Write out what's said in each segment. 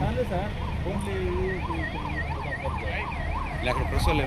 కాదు sir only అక్కడ press వాళ్ళు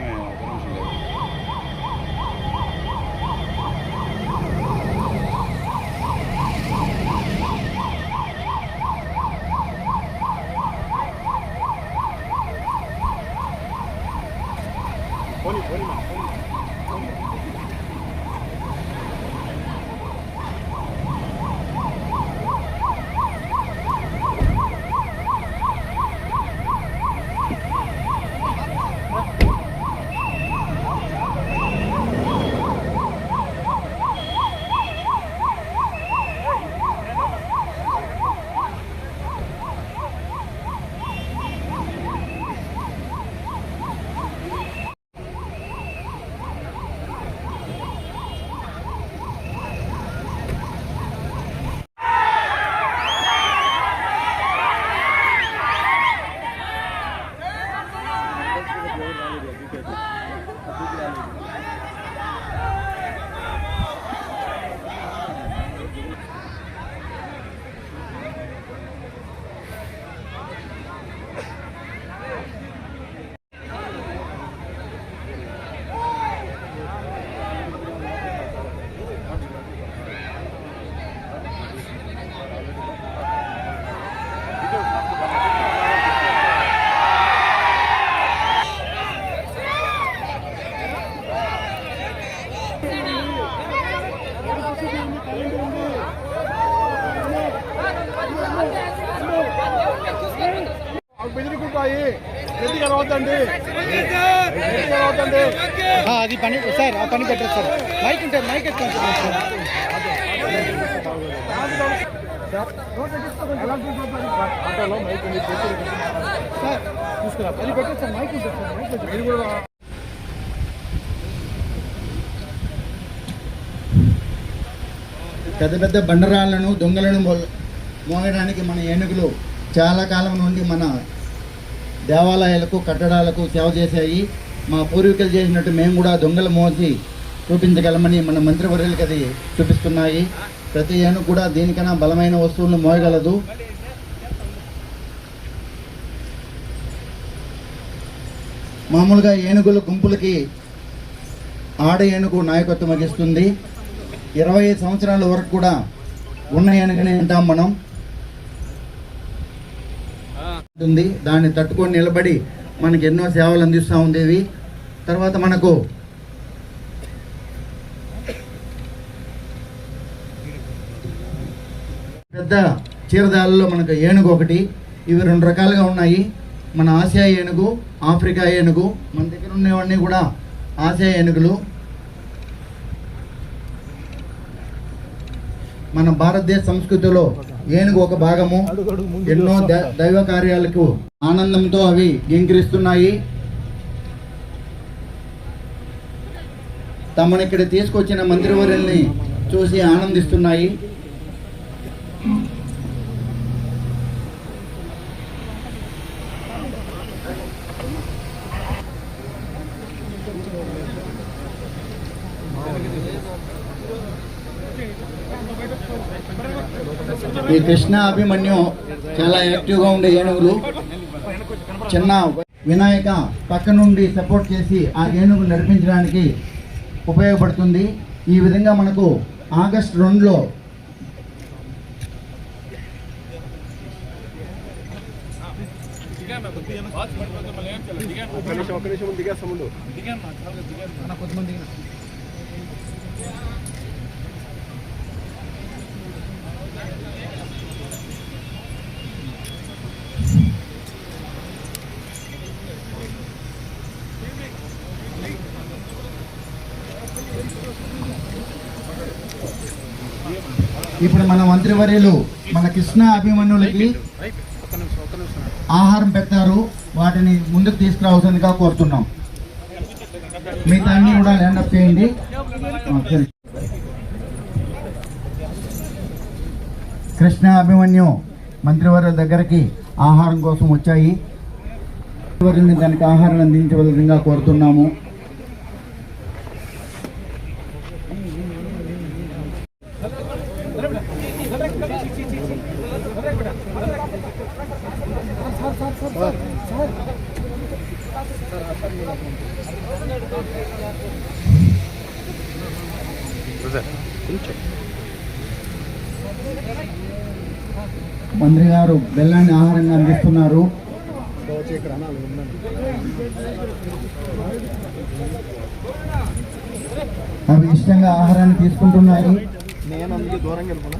Obrigado. ఎందుకు రావద్దండి అది పని సార్ ఆ పని పెట్టదు సార్. మైక్ ఉంటే మైక్ ఎత్తాను సార్. ఆటోలో మైక్ ఉంది చేతులు సార్ తీసుకురా అది పెట్టదు సార్ మైక్ ఉంటుంది సార్ మైక్ పెట్టు. మీరు కూడా పెద్ద పెద్ద బండరాళ్ళను దొంగలను మో- మోయడానికి మన ఏనుగులు చాలా కాలం నుండి మన దేవాలయాలకు కట్టడాలకు సేవ చేశాయి. మా పూర్వీకులు చేసినట్టు మేము కూడా దొంగలు మోసి చూపించగలమని మన మంత్రివర్యులకి అది చూపిస్తున్నాయి. ప్రతి ఏనుగు కూడా దీనికన్నా బలమైన వస్తువులను మోయగలదు. మామూలుగా ఏనుగుల గుంపులకి ఆడ ఏనుగు నాయకత్వం వహిస్తుంది. ఇరవై ఐదు సంవత్సరాల వరకు కూడా ఉన్న ఏనుగని అంటాం మనం. ఉంది. దాన్ని తట్టుకొని నిలబడి మనకి ఎన్నో సేవలు అందిస్తూ ఉండేవి తర్వాత మనకు పెద్ద చీరదాలలో మనకు ఏనుగు ఒకటి. ఇవి రెండు రకాలుగా ఉన్నాయి. మన ఆసియా ఏనుగు ఆఫ్రికా ఏనుగు మన దగ్గర ఉన్నవన్నీ కూడా ఆసియా ఏనుగులు. మన భారతదేశ సంస్కృతిలో ఏనుగు ఒక భాగము. ఎన్నో దైవ కార్యాలకు ఆనందంతో అవి గింకిరిస్తున్నాయి. తమను ఇక్కడ తీసుకొచ్చిన మంత్రివర్యుల్ని చూసి ఆనందిస్తున్నాయి. ఈ కృష్ణ అభిమన్యు చాలా యాక్టివ్గా ఉండే ఏనుగులు చిన్న వినాయక పక్క నుండి సపోర్ట్ చేసి ఆ ఏనుగు నడిపించడానికి ఉపయోగపడుతుంది ఈ విధంగా మనకు ఆగస్ట్ రెండులో ఒక్క ఇప్పుడు మన మంత్రివర్యులు మన కృష్ణ అభిమన్యులకి ఆహారం పెట్టారు. వాటిని ముందుకు తీసుకురావాల్సిందిగా కోరుతున్నాం. మిగతా అన్ని కూడా ల్యాండప్ చేయండి. కృష్ణ అభిమన్యు మంత్రివర్యుల దగ్గరికి ఆహారం కోసం వచ్చాయి. మంత్రివర్యుల్ని దానికి ఆహారం అందించవలసిందిగా కోరుతున్నాము. మంత్రి గారు బెల్లాన్ని ఆహారంగా అందిస్తున్నారు. అవి ఇష్టంగా ఆహారాన్ని తీసుకుంటున్నారు. నేను అందుకే దూరంగా వెళ్ళిపోయినా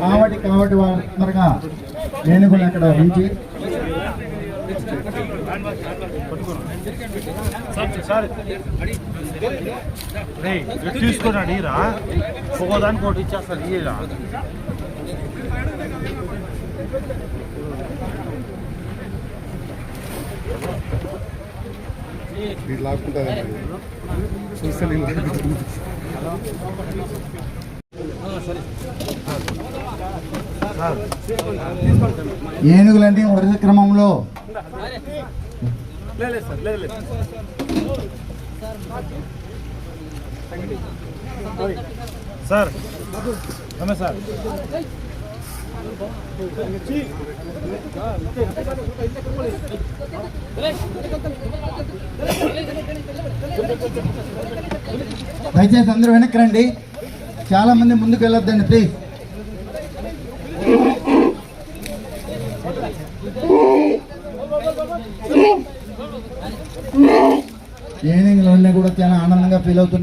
కావటి కావటి వారు తొందరగా ఏనుగులు అక్కడ ఉంచి తీసుకోండి రా ఒక్కోదానికి ఒకటి ఇచ్చేస్తారు ఇయ్యరా ఇది లాక్కుంటుంది చూస్తే ఏనుగులంటే వరుస క్రమంలో. సార్ నమస్తే సార్. దయచేసి అందరూ వెనక్కి రండి. చాలా మంది ముందుకు వెళ్ళొద్దండి ప్లీజ్ ఏనుగులన్నీ కూడా చాలా ఆనందంగా ఫీల్ అవుతున్నారు